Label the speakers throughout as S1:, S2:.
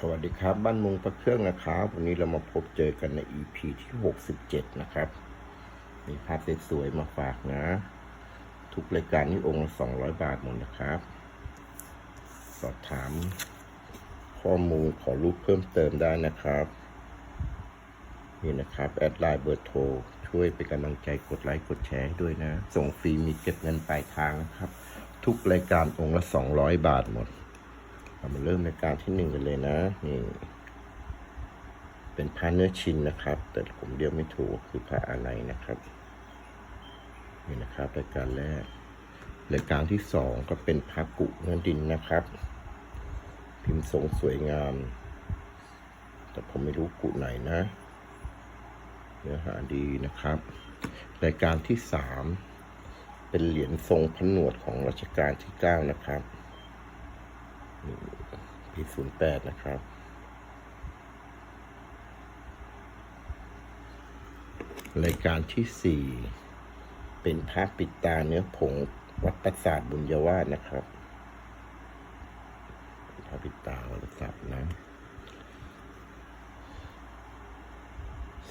S1: สวัสดีครับ บ้านมุงพระเครื่องนะครับ วันนี้เรามาพบเจอกันใน EP ที่ 67 นะครับ มีภาพสวยๆมาฝากนะ ทุกรายการนี่องค์ละ200 บาทหมดนะครับ สอบถามข้อมูลขอรูปเพิ่มเติมได้นะครับ นี่นะครับ แอดไลน์เบอร์โทร ช่วยเป็นกำลังใจกดไลค์กดแชร์ด้วยนะ ส่งฟรีมีเก็บเงินปลายทางนะครับ ทุกรายการองค์ละ 200 บาทหมด เรามาเริ่มรายการที่หนึ่งกันเลยนะนี่เป็นพระเนื้อชินนะครับ แต่ผมเดียวไม่ถูกคือพระอะไรนะครับนี่นะครับรายการแรกรายการที่สองก็เป็นพระกุเนื้อดินนะครับ พิมพ์ทรงสวยงาม แต่ผมไม่รู้กุไหนนะ เนื้อหาดีนะครับ รายการที่สามเป็นเหรียญทรงพระหนวดของรัชกาลที่เก้านะครับีศูนย์แปดนะครับรายการที่สี่เป็นพระปิดตาเนื้อผง วัดประสาทบุญยวาสนะครับพระปิดตาวัดประสาทนะ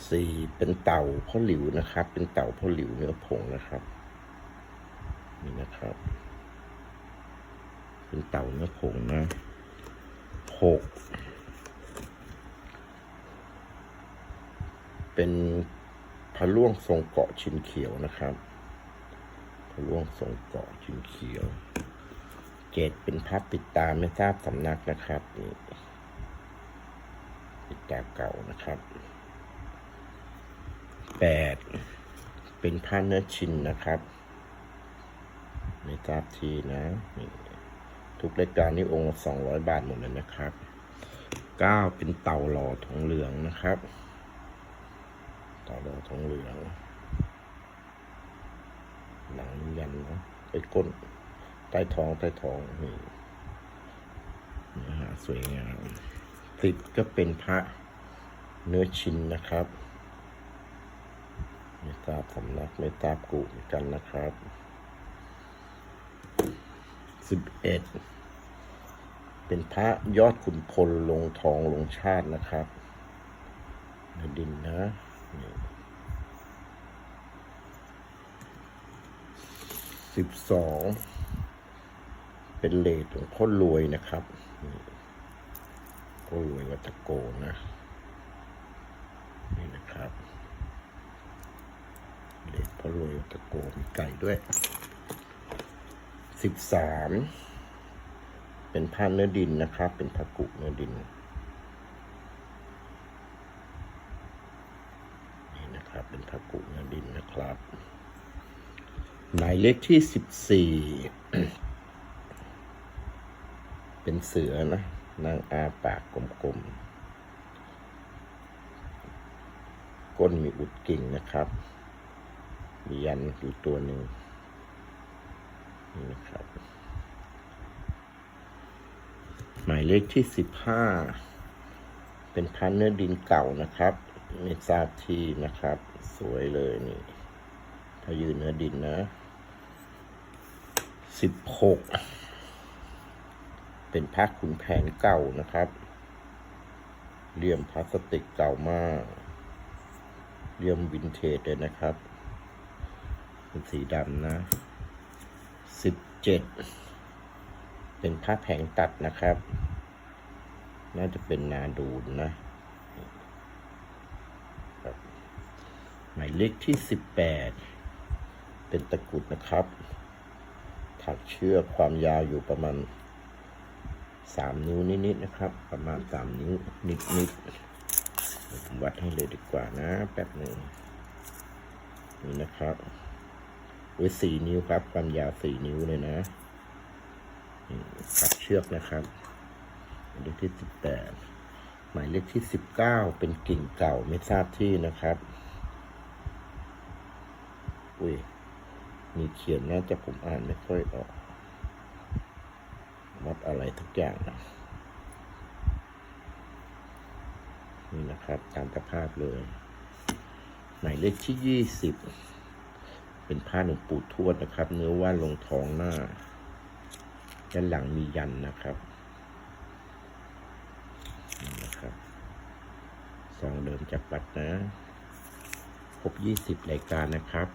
S1: สี่เป็นเต่าพ่อหลิวนะครับ เป็นเต่าพ่อหลิวเนื้อผงนะครับ นี่นะครับ เป็นเต่าเนื้อผงนะ หกเป็นพระล่วงทรงเกาะชินเขียวนะครับพระล่วงทรงเกาะชินเขียวเจ็ดเป็นพระปิดตาไม่ทราบสำนักนะครับนี่ปิดตาเก่านะครับแปดเป็นพระเนื้อชินนะครับ ไม่ทราบทีนะนี่ ทุกรายการนี่องค์สองร้อยบาทหมดเลยนะครับเก้าเป็นเต่าหล่อทองเหลืองนะครับ เต่าหล่อทองเหลืองหนังยันนะไปก้นใต้ท้องใต้ท้องนี่นื้อหาสวยงามสิบก็เป็นพระเนื้อชิ้นนะครับไม่ทราบสำนักไม่ทราบกูเหมือนกันนะครับสิบเอ็ด เป็นพระยอดขุนพลลงทองลงชาตินะครับในดินนะสิบสองเป็นเลดของพ่อรวยนะครับพ่อรวยวัตโกนะ นี่นะครับ เลดพ่อรวยวัตโกมีไก่ด้วยสิบสาม เป็นผ้าเนื้อดินนะครับ เป็นผ้ากุเนื้อดินนี่นะครับ เป็นผ้ากุเนื้อดินนะครับ หมายเลขที่สิบสี่เป็นเสือนะนางอาปากกลมๆก้นมีอุดกิ่งนะครับ มียันอยู่ตัวหนึ่งนี่นะครับ หมายเลขที่สิบห้าเป็นพันเนื้อดินเก่านะครับไม่ทราบที่นะครับ สวยเลยนี่ถ้ายืนเนื้อดินนะสิบหกเป็นพักขุนแผนเก่านะครับเหลี่ยมพลาสติกเก่ามากเหลี่ยมวินเทจเลยนะครับ เป็นสีดำนะสิบเจ็ด เป็นผ้าแผงตัดนะครับ น่าจะเป็นนาดูนนะหมายเลขที่สิบแปดเป็นตะกรุดนะครับถักเชือกความยาวอยู่ประมาณสามนิ้วนิดๆนะครับ ประมาณสามนิ้วนิดๆผมวัดให้เลยดีกว่านะ แป๊บหนึ่งนี่นะครับไว้สี่นิ้วครับ ความยาวสี่นิ้วเลยนะ นี่ถักเชือกนะครับหมายเลขที่สิบแปดหมายเลขที่สิบเก้าเป็นกิ่งเก่าไม่ทราบที่นะครับอุ้ยมีเขียนนะแต่ผมอ่านไม่ค่อยออกวัดอะไรทุกอย่างนะนี่นะครับ ตามสภาพเลย หมายเลขที่ยี่สิบเป็นผ้าหลวงปู่ทวดนะครับ เนื้อว่านลงทองหน้า ด้านหลังมียันนะครับนะครับสองเดิมจากปัดนะครบ20 รายการนะครับ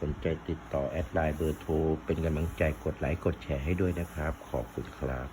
S1: สนใจติดต่อแอดไลน์เบอร์โทร เป็นกำลังใจกดไลค์กดแชร์ให้ด้วยนะครับ ขอบคุณครับ